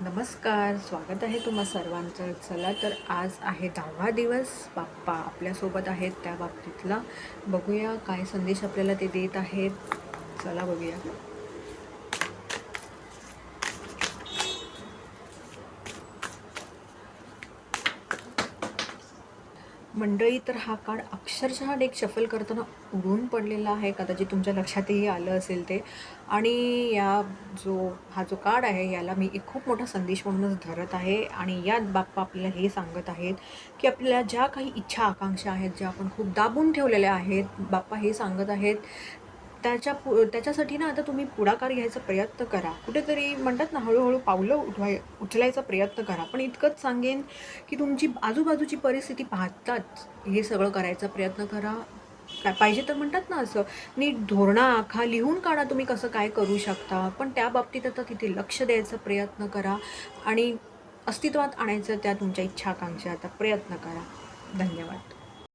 नमस्कार स्वागत आहे तुम्हा सर्वांचं. चला तर आज आहे दहावा दिवस. बाप्पा आपल्यासोबत आहेत त्या बाबतीतला. बघूया काय संदेश आपल्याला ते देत आहेत. चला बघूया. मंडळी तर हा कार्ड अक्षरशः डेक शफल करताना उडून पडलेला आहे. कदाचित तुमच्या लक्षातही आलं असेल ते. आणि या जो हा जो कार्ड आहे याला मी एक खूप मोठा संदेश म्हणूनच धरत आहे. आणि यात बाप्पा आपल्याला हे सांगत आहेत की आपल्याला ज्या काही इच्छा आकांक्षा आहेत ज्या आपण खूप दाबून ठेवलेल्या आहेत बाप्पा हे सांगत आहेत त्याच्या पु त्याच्यासाठी ना आता तुम्ही पुढाकार घ्यायचा प्रयत्न करा. कुठेतरी म्हणतात ना हळूहळू पावलं उठवाय उचलायचा प्रयत्न करा. पण इतकंच सांगेन की तुमची आजूबाजूची परिस्थिती पाहताच हे सगळं करायचा प्रयत्न करा. काय पाहिजे तर म्हणतात ना असं नीट धोरणा आखा लिहून काढा तुम्ही कसं काय करू शकता. पण त्या बाबतीत आता तिथे लक्ष द्यायचा प्रयत्न करा आणि अस्तित्वात आणायचं त्या तुमच्या इच्छाकांक्षा. आता प्रयत्न करा. धन्यवाद.